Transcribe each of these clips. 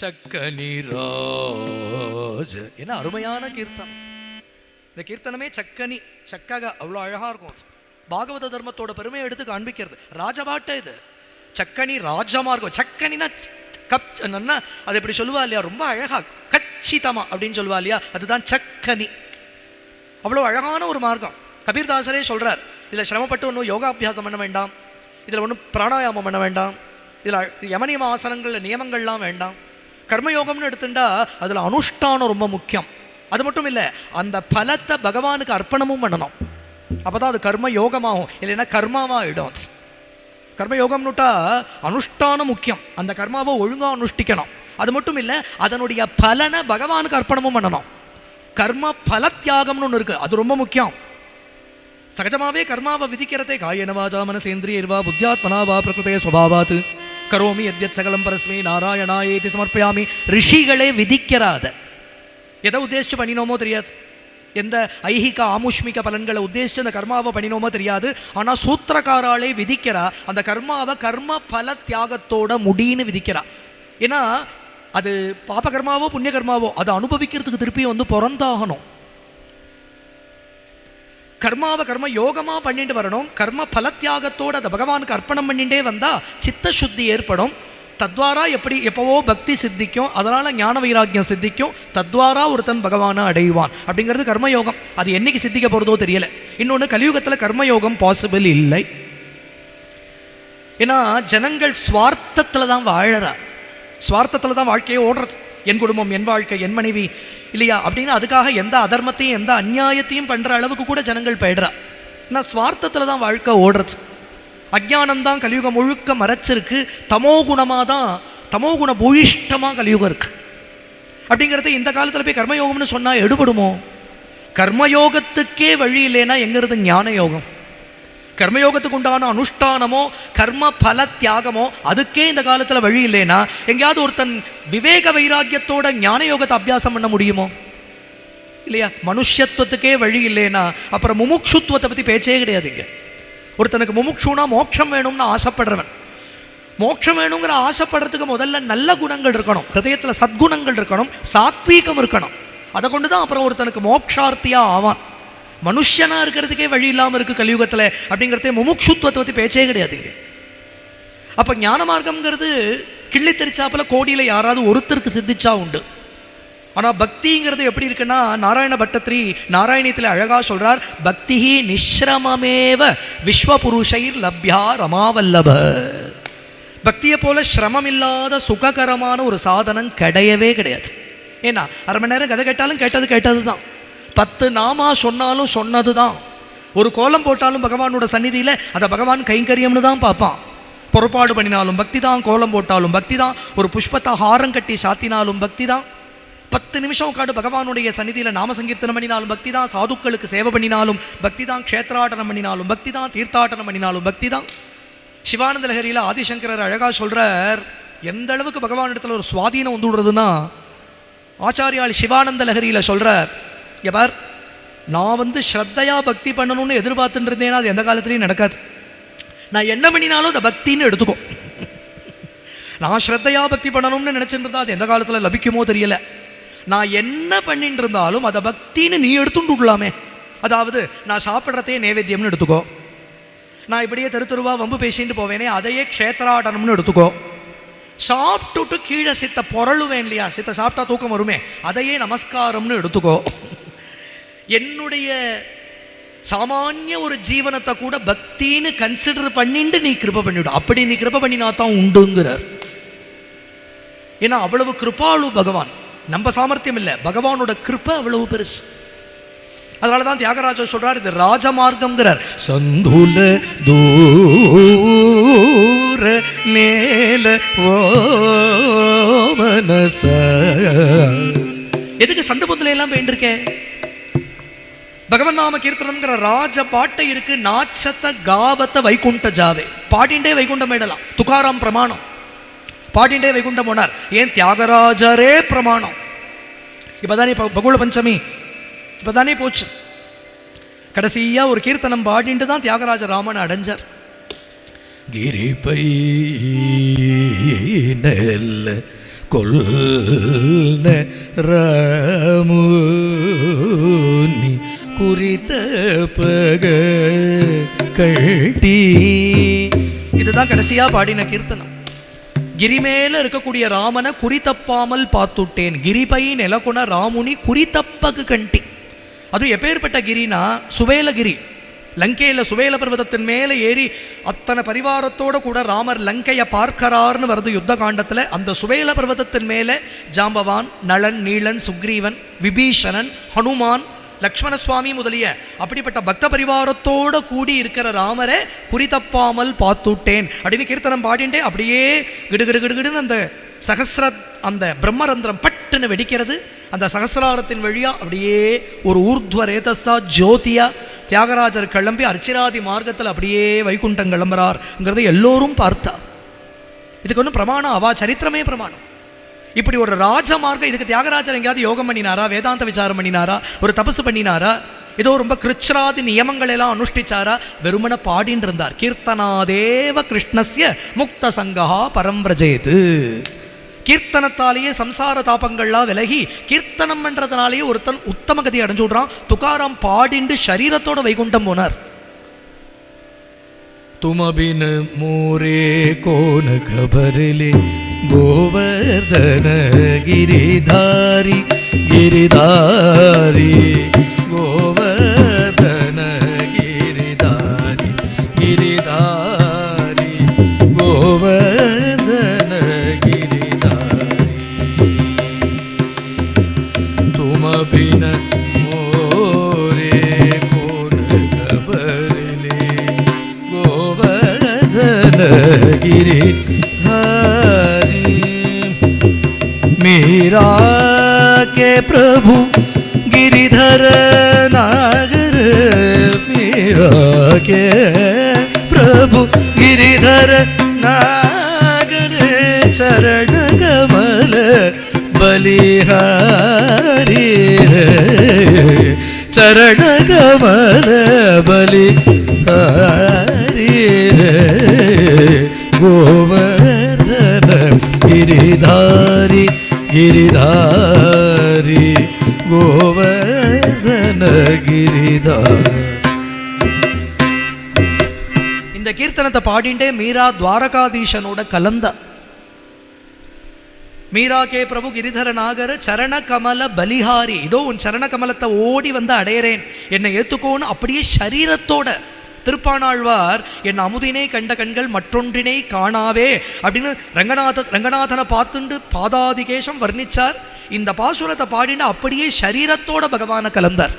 சக்கனிராஜ என்ன அருமையான கீர்த்தனம். இந்த கீர்த்தனமே சக்கனி சக்காக அவ்வளோ அழகாக இருக்கும். பாகவத தர்மத்தோட பெருமையை எடுத்து காண்பிக்கிறது. ராஜபாட்ட இது. சக்கனி ராஜமாக இருக்கும். சக்கனினா கப் என்னன்னா அது இப்படி சொல்லுவா இல்லையா? ரொம்ப அழகாக கச்சிதமா அப்படின்னு சொல்லுவா இல்லையா? அதுதான் சக்கனி அவ்வளோ அழகான ஒரு மார்க்கம். கபீர்தாசரே சொல்கிறார் இதில் சிரமப்பட்டு ஒன்றும் யோகாபியாசம் பண்ண வேண்டாம். இதில் ஒன்றும் பிராணாயாமம் பண்ண வேண்டாம். இதில் யமநியம ஆசனங்களில் நியமங்கள்லாம் வேண்டாம். கர்மயோகம்னு எடுத்துட்டா அதில் அனுஷ்டானம் ரொம்ப முக்கியம். அது மட்டும் இல்லை அந்த பலத்தை பகவானுக்கு அர்ப்பணமும் பண்ணணும். அப்போ தான் அது கர்ம யோகமாகும் இல்லைன்னா கர்மாவாகிடும் கர்ம யோகம்னுட்டா அனுஷ்டானம் முக்கியம். அந்த கர்மாவை ஒழுங்காக அனுஷ்டிக்கணும். அது மட்டும் இல்லை அதனுடைய பலனை பகவானுக்கு அர்ப்பணமும் பண்ணணும். கர்ம பலத்தியாகம்னு ஒன்று இருக்குது அது ரொம்ப முக்கியம். சகஜமாகவே கர்மாவை விதிக்கிறதே காயனவாஜா மனசேந்திரியர்வா புத்தியாத்மனாவா பிரகிருதே சுவாவாத்து கரோமி எத்யத் சகலம் பரஸ்மை நாராயணாயேதி சமர்ப்பயாமி. ரிஷிகளே விதிக்கிறாத. எதை உத்தேசிச்சு பண்ணினோமோ தெரியாது. எந்த ஐஹிக ஆமுஷ்மிக பலன்களை உத்தேசிச்சு அந்த கர்மாவை பண்ணினோமோ தெரியாது. ஆனால் சூத்திரக்காராலே விதிக்கிறா. அந்த கர்மாவை கர்ம பல தியாகத்தோட முடின்னு விதிக்கிறா. ஏன்னா அது பாப கர்மாவோ புண்ணிய கர்மாவோ அதை அனுபவிக்கிறதுக்கு திருப்பி வந்து பிறந்தாகணும். கர்மாவை கர்ம யோகமாக பண்ணிட்டு வரணும். கர்ம பலத்தியாகத்தோடு அதை பகவானுக்கு அர்ப்பணம் பண்ணிட்டே வந்தால் சித்த சுத்தி ஏற்படும். தத்வாரா எப்படி எப்போவோ பக்தி சித்திக்கும். அதனால் ஞான வைராக்கியம் சித்திக்கும். தத்வாரா ஒருத்தன் பகவானை அடைவான். அப்படிங்கிறது கர்மயோகம். அது என்னைக்கு சித்திக்க போகிறதோ தெரியல. இன்னொன்று கலியுகத்தில் கர்மயோகம் பாசிபிள் இல்லை. ஏன்னா ஜனங்கள் சுவார்த்தத்தில் தான் வாழறா. சுவார்த்தத்தில் தான் வாழ்க்கையை ஓடுறது. என் குடும்பம் என் வாழ்க்கை என் மனைவி இல்லையா? அப்படின்னு அதுக்காக எந்த அதர்மத்தையும் எந்த அநியாயத்தையும் பண்ணுற அளவுக்கு கூட ஜனங்கள் போயிடுறா. நான் சுவார்த்தத்தில் தான் வாழ்க்கை ஓடுறது. அஜ்ஞானம் தான் கலியுகம் முழுக்க மறைச்சிருக்கு. தமோ குணமாக தான் தமோ குண பூயிஷ்டமாக கலியுகம் இருக்குது அப்படிங்கிறது இந்த காலத்தில் போய் கர்மயோகம்னு சொன்னால் எடுபடுமோ? கர்மயோகத்துக்கே வழி இல்லைன்னா எங்கிறது ஞான யோகம் கர்மயோகத்துக்கு உண்டான அனுஷ்டானமோ கர்ம பல தியாகமோ அதுக்கே இந்த காலத்தில் வழி இல்லைன்னா எங்கேயாவது ஒருத்தன் விவேக வைராக்கியத்தோட ஞான யோகத்தை அபியாசம் பண்ண முடியுமோ? இல்லையா? மனுஷத்துவத்துக்கே வழி இல்லைன்னா அப்புறம் முமுட்சுத்துவத்தை பற்றி பேச்சே கிடையாதுங்க ஒருத்தனுக்கு முமுட்சுனா மோட்சம் வேணும்னு ஆசைப்படுறவன். மோட்சம் வேணுங்கிற ஆசைப்படுறதுக்கு முதல்ல நல்ல குணங்கள் இருக்கணும். ஹிருதயத்தில் சத்குணங்கள் இருக்கணும். சாத்வீகம் இருக்கணும். அதை கொண்டு தான் அப்புறம் ஒருத்தனுக்கு மோக்ஷார்த்தியாக ஆவான். மனுஷனா இருக்கிறதுக்கே வழி இல்லாமல் இருக்குது கலியுகத்தில் அப்படிங்கிறதே முமுட்சுத்துவத்தை பற்றி பேச்சே கிடையாதுங்க அப்போ ஞான மார்க்கம்ங்கிறது கிள்ளி தெரிச்சாப்பில் கோடியில் யாராவது ஒருத்தருக்கு சிந்திச்சா உண்டு. ஆனால் பக்திங்கிறது எப்படி இருக்குன்னா நாராயண பட்டத்ரி நாராயணத்தில் அழகாக சொல்கிறார் பக்தி நிஸ்ரமமேவ விஸ்வபுருஷைர் லப்யா ரமாவல்லப. பக்தியை போல சிரமம் இல்லாத சுககரமான ஒரு சாதனம் கிடையவே கிடையாது. ஏன்னா அரை மணி நேரம் கதை கேட்டாலும் கேட்டது கேட்டது தான் பத்து நாமா சொன்னாலும் சொன்னது தான் ஒரு கோலம் போட்டாலும் பகவானோட சந்நிதியில் அதை பகவான் கைங்கரியம்னு தான் பார்ப்பான். பொறுப்பாடு பண்ணினாலும் பக்தி தான் கோலம் போட்டாலும் பக்தி தான் ஒரு புஷ்பத்தை ஹாரம் கட்டி சாத்தினாலும் பக்தி தான் பத்து நிமிஷம் உட்காந்து பகவானுடைய சந்நிதியில் நாம சங்கீர்த்தனம் பண்ணினாலும் பக்தி தான் சாதுக்களுக்கு சேவை பண்ணினாலும் பக்தி தான் க்ஷேத்ராட்டனம் பண்ணினாலும் பக்தி தான் தீர்த்தாட்டனம் பண்ணினாலும் பக்தி தான் சிவானந்த லஹரியில் ஆதிசங்கரர் அழகாக சொல்கிறார் எந்த அளவுக்கு பகவான் இடத்துல ஒரு சுவாதீனம் வந்து விடுறதுன்னா? ஆச்சாரியால் சிவானந்த லஹரியில் சொல்கிறார் எவர் நான் வந்து ஸ்ரத்தையாக பக்தி பண்ணணும்னு எதிர்பார்த்துட்டு இருந்தேன்னா அது எந்த காலத்துலேயும் நடக்காது. நான் என்ன பண்ணினாலும் அதை பக்தின்னு எடுத்துக்கோ. நான் ஸ்ரத்தையாக பக்தி பண்ணணும்னு நினச்சிட்டு இருந்தால் அது எந்த காலத்தில் லபிக்குமோ தெரியல. நான் என்ன பண்ணிட்டு இருந்தாலும் அதை பக்தின்னு நீ எடுத்துட்டு விடலாமே அதாவது நான் சாப்பிட்றதே நேவேத்தியம்னு எடுத்துக்கோ. நான் இப்படியே தெரு தெருவா வம்பு பேசிட்டு போவேனே அதையே க்ஷேத்ராடனம்னு எடுத்துக்கோ. சாப்பிட்டுட்டு கீழே சித்த பொருளுவேன் இல்லையா சித்த சாப்பிட்டா தூக்கம் வருமே அதையே நமஸ்காரம்னு எடுத்துக்கோ. என்னுடைய சாமானிய ஒரு ஜீவனத்தை கூட பக்தின்னு கன்சிடர் பண்ணிட்டு நீ கிருப பண்ணிவிடு. அப்படி நீ கிருப பண்ணினா தான் உண்டுங்கிறார். ஏன்னா அவ்வளவு கிருபாளு பகவான். நம்ம சாமர்த்தியம் இல்லை. பகவானோட கிருப்பை அவ்வளவு பெருசு. அதனால தான் தியாகராஜர் சொல்றார் இது ராஜமார்க்கம்ங்கிறார். சந்துல தூர மேல ஓ மனச. எதுக்கு சந்த புத்துல எல்லாம் போயிட்டுருக்கேன் பகவன் நாம கீர்த்தனம்ங்கிற ராஜ பாட்டை இருக்கு நாச்சத்த காவத்த வைகுண்ட ஜாவே. பாடிண்டே வைகுண்டம் போயிடலாம் துகாராம் பிரமாணம். பாடிண்டே வைகுண்டம் போனார். ஏன் தியாகராஜரே பிரமாணம். இப்பதானே ப- பஞ்சமி. இப்பதானே போச்சு. கடைசியா ஒரு கீர்த்தனம் பாடிண்டு தான் தியாகராஜ ராமன் அடைஞ்சார். கிரிப்பை நெல்ல கொல்ல ராமுனி குறித்த பக கட்டி. இதுதான் கடைசியா பாடின கீர்த்தனம். கிரிமேல இருக்கக்கூடிய ராமனை குறித்தப்பாமல் பார்த்துட்டேன். கிரிபை நிலகுண ராமுனி குறித்தப்பகு கண்டி. அது எப்பேற்பட்ட கிரினா? சுவேலகிரி. லங்கையில் சுவேல பர்வதத்தின் மேலே ஏறி அத்தனை பரிவாரத்தோட கூட ராமர் லங்கையை பார்க்கறார்னு வருது யுத்த காண்டத்தில். அந்த சுவேல பர்வதத்தின் மேலே ஜாம்பவான் நளன் நீளன் சுக்ரீவன் விபீஷணன் ஹனுமான் லக்ஷ்மண சுவாமி முதலிய அப்படிப்பட்ட பக்த பரிவாரத்தோட கூடி இருக்கிற ராமரை குறித்தப்பாமல் பார்த்துட்டேன் அப்படின்னு கீர்த்தனம் பாடிண்டே அப்படியே கிடுகிடு கிடு அந்த சகசிர அந்த பிரம்மரந்திரம் பட்டுன்னு வெடிக்கிறது. அந்த சகசிராரத்தின் வழியாக அப்படியே ஒரு ஊர்த்வ ரேதஸா ஜோதியா தியாகராஜர் கிளம்பி அர்ச்சிராதி மார்க்கத்தில் அப்படியே வைகுண்டம் கிளம்புறார்ங்கிறத எல்லோரும் பார்த்தா. இதுக்கு ஒன்றும் பிரமாணம் அவா சரித்திரமே பிரமாணம். இப்படி ஒரு ராஜ மார்க்கம் இதுக்கு தியாகராஜர் எங்கேயாவது யோகம் பண்ணினாரா வேதாந்த விசாரம் பண்ணினாரா ஒரு தபசு பண்ணினாரா ஏதோ ரொம்ப கிருச்ராதி நியமங்கள் எல்லாம் அனுஷ்டிச்சாரா வெறுமன பாடின்னு இருந்தார் கீர்த்தனாதேவ கிருஷ்ணஸ்ய முக்த சங்கா பரம்பிரஜேது கீர்த்தனத்தாலேயே சம்சார தாபங்கள்லாம் விலகி கீர்த்தனம் பண்றதுனாலேயே ஒருத்தன் உத்தம கதி அடைஞ்சு விடுறான் துகாராம் பாடிண்டு சரீரத்தோட வைகுண்டம் போனார் तुम बिन मोरे कौन खबर ले गोवर्धन गिरिधारी गिरिधारी ರಾಗೆ ಪ್ರಭು ಗಿರಿಧರ ನಾಗರೆ ಚರಣ ಕಮಲ ಬಲಿಹಾರಿ ಚರಣ ಕಮಲ ಬಲಿ ಹಾರಿ ಗೋವರ್ಧನ ಗಿರಿಧಾರಿ ಗಿರಿಧಾರಿ ಗೋವರ್ಧನ ಗಿರಿಧಾರಿ இந்த கீர்த்தனத்தை பாடிண்டே மீரா துவாரகாதீசனோட கலந்தா. மீரா கே பிரபு கிரிதர நாகர சரண கமல பலிஹாரி இதோ உன் சரண கமலத்தை ஓடி வந்து அடையிறேன். என்னை ஏற்றுக்கோன்னு அப்படியே சரீரத்தோட திருப்பானாழ்வார் என் அமுதினை கண்ட கண்கள் மற்றொன்றினை காணாவே அப்படின்னு ரங்கநாத ரங்கநாதனை பார்த்துண்டு பாதாதிகேஷம் வர்ணிச்சார். இந்த பாசுரத்தை பாடினா அப்படியே சரீரத்தோட பகவானை கலந்தார்.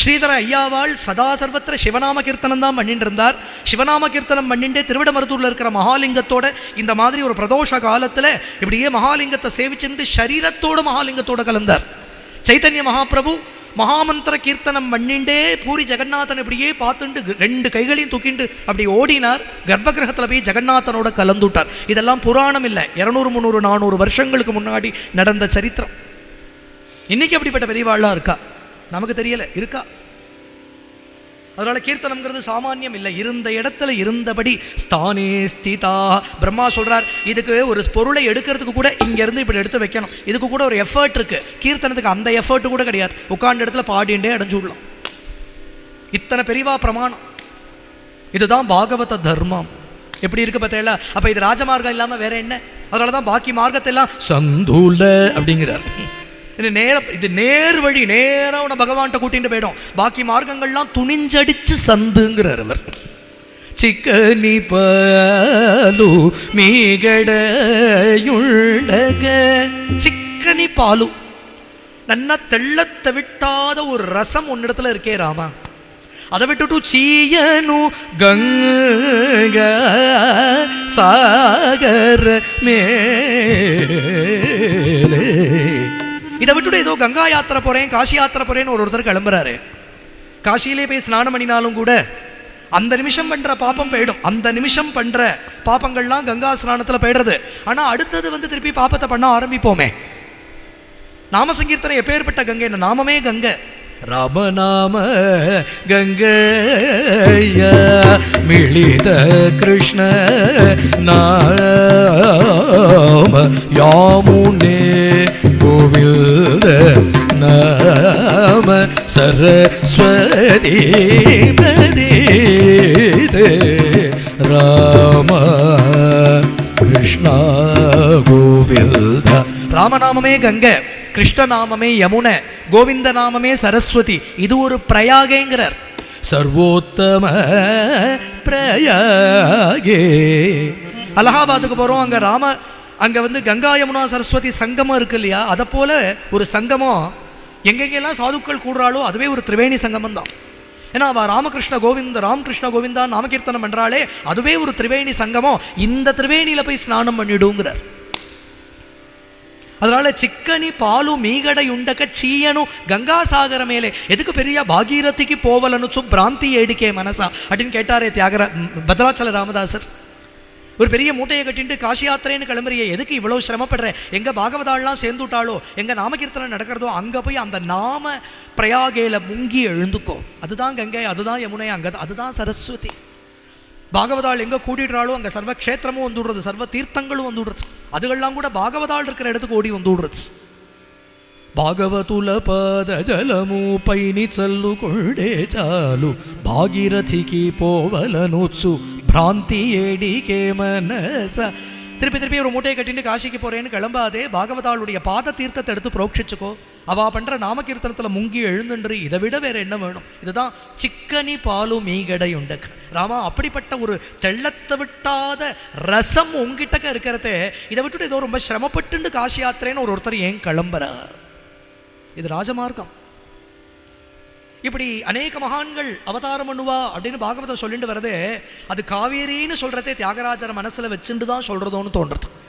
ஸ்ரீதர ஐயாவாள் சதா சர்வத்திர சிவநாம கீர்த்தனம் தான் பண்ணிட்டு இருந்தார் சிவநாம கீர்த்தனம் பண்ணிட்டே திருவிடமருத்தூர்ல இருக்கிற மகாலிங்கத்தோட இந்த மாதிரி ஒரு பிரதோஷ காலத்தில் இப்படியே மகாலிங்கத்தை சேவிச்சுட்டு சரீரத்தோட மகாலிங்கத்தோடு கலந்தார். சைத்தன்ய மகாபிரபு மகாமந்திர கீர்த்தனம் பண்ணிண்டே பூரி ஜெகநாதன் இப்படியே பார்த்துட்டு ரெண்டு கைகளையும் தூக்கிண்டு அப்படி ஓடினார். கர்ப்ப கிரகத்தில் போய் ஜெகநாதனோட கலந்துட்டார். இதெல்லாம் புராணம் இல்லை. இரநூறு முந்நூறு நானூறு வருஷங்களுக்கு முன்னாடி நடந்த சரித்திரம். இன்னைக்கு அப்படிப்பட்ட பெரியவாள்லாம் இருக்கா? நமக்கு தெரியல இருக்கா? அதனால கீர்த்தனம்ங்கிறது சாமானியம் இல்லை. இருந்த இடத்துல இருந்தபடி ஸ்தானே ஸ்திதா. பிரம்மா சொல்றார் இதுக்கு ஒரு பொருளை எடுக்கிறதுக்கு கூட இங்கிருந்து இப்படி எடுத்து வைக்கணும். இதுக்கு கூட ஒரு எஃபர்ட் இருக்கு. கீர்த்தனத்துக்கு அந்த எஃபர்ட் கூட கிடையாது. உட்கார்ந்த இடத்துல பாடிண்டே அடைஞ்சு விடலாம். இத்தனை பெரிவா பிரமாணம். இதுதான் பாகவத தர்மம். எப்படி இருக்கு பார்த்தீங்களா? அப்ப இது ராஜமார்க்கம் இல்லாம வேற என்ன? அதனால தான் பாக்கி மார்க்கத்தை எல்லாம் சந்தூல அப்படிங்கிறார். இது நேர இது நேர் வழி நேராக உன பகவான்கிட்ட கூட்டிகிட்டு போயிடும். பாக்கி மார்க்கங்கள்லாம் துணிஞ்சடிச்சு சந்துங்கிறார் அவர். சிக்கனி பாலு மீகடையுள்ளக. சிக்கனி பாலு. நன்னா தெள்ளத்தை விட்டாத ஒரு ரசம் ஒன்னிடத்துல இருக்கே ராமா. அதை விட்டுட்டு சீயனு கங்க சாகர் மேலே. இதை விட்டுட்டு ஏதோ கங்கா யாத்திரை போறேன் காசி யாத்திரை போறேன்னு ஒரு ஒருத்தர் கிளம்புறாரு. காசியிலே போய் ஸ்நானம் பண்ணினாலும் கூட அந்த நிமிஷம் பண்ற பாப்பம் போயிடும். அந்த நிமிஷம் பண்ற பாப்பங்கள்லாம் கங்கா ஸ்நானத்துல போயிடுறது. ஆனா அடுத்தது வந்து திருப்பி பாப்பத்தை பண்ண ஆரம்பிப்போமே. நாம சங்கீர்த்தனை எப்பேற்பட்ட கங்கை? என்ன நாமமே கங்கை. ராமநாம கங்கைய மிளித கிருஷ்ண நாம யாமுனே கோவில்த நாம சரஸ்வதி பிரதீதே. ராம கிருஷ்ணா கோவில்த. ராமநாமமே கங்கை கிருஷ்ணநாமமே யமுனை கோவிந்த நாமமே சரஸ்வதி. இது ஒரு பிரயாகேங்கிறார். சர்வோத்தம பிரயாகே. அலகாபாத்துக்கு போகிறோம் அங்கே ராம அங்கே வந்து கங்கா யமுனா சரஸ்வதி சங்கமம் இருக்கு இல்லையா? அதை போல ஒரு சங்கமம் எங்கெங்கெல்லாம் சாதுக்கள் கூடுறாளோ அதுவே ஒரு திரிவேணி சங்கமம் தான் ஏன்னா அவள் ராமகிருஷ்ண கோவிந்த ராமகிருஷ்ண கோவிந்தா நாமகீர்த்தனம் பண்ணுறாளே அதுவே ஒரு திரிவேணி சங்கமம். இந்த திரிவேணியில் போய் ஸ்நானம் பண்ணிடுங்கிறார். அதனால சிக்கனி பாலு மீகடை உண்டக சீயனு கங்காசாகர மேலே எதுக்கு பெரிய பாகீரதிக்கு போவலன்னு சு பிராந்தி எடுக்கே மனசா? அப்படின்னு கேட்டாரே தியாகர பத்ராச்சல ராமதாசர். ஒரு பெரிய மூட்டையை கட்டிட்டு காசி யாத்திரைன்னு கிளம்புறிய எதுக்கு இவ்வளவு சிரமப்படுற எங்க பாகவதாள்லாம் சேர்ந்துட்டாளோ எங்க நாமகீர்த்தனம் நடக்கிறதோ அங்க போய் அந்த நாம பிரயாகேல முங்கி எழுந்துக்கோ அதுதான் கங்கை அதுதான் யமுனை அங்க அதுதான் சரஸ்வதி பாகவதாள் எங்க கூட்டிடுறாளோ அங்க சர்வ க்ஷேத்திரமும் வந்துடுறது சர்வ தீர்த்தங்களும் வந்துடுறது அதுகள்லாம் கூட பாகவதாள் இருக்கிற இடத்துக்கு ஓடி வந்துடுறது భాగవతుల పద జలము పైని చల్లుకొండే చాలు భాగీరథికి పోవలనుచు பிராந்தி ஏடிகே மனச. திருப்பி திருப்பி ஒரு மூட்டையை கட்டிட்டு காசிக்கு போகிறேன்னு கிளம்பாதே பாகவதாளுடைய பாத தீர்த்தத்தை எடுத்து புரோட்சிச்சுக்கோ. அவா பண்ணுற நாமகீர்த்தனத்தில் முங்கி எழுந்துன்று இதை விட வேறு என்ன வேணும்? இதுதான் சிக்கனி பாலும் மீகடை உண்டு. ராமா அப்படிப்பட்ட ஒரு தெள்ளத்தை விட்டாத ரசம் உங்ககிட்டக்க இருக்கிறதே இதை விட்டுட்டு ஏதோ ரொம்ப சிரமப்பட்டுண்டு காசி யாத்திரைன்னு ஒரு ஒருத்தர் ஏன் கிளம்புறார்? இது ராஜமார்க்கம். இப்படி அநேக மகான்கள் அவதாரம் பண்ணுவா அப்படின்னு பாகவதம் சொல்லிட்டு வரதே அது காவேரின்னு சொல்கிறதே தியாகராஜர் மனசுல வச்சுட்டு தான் சொல்கிறதோன்னு தோன்றது.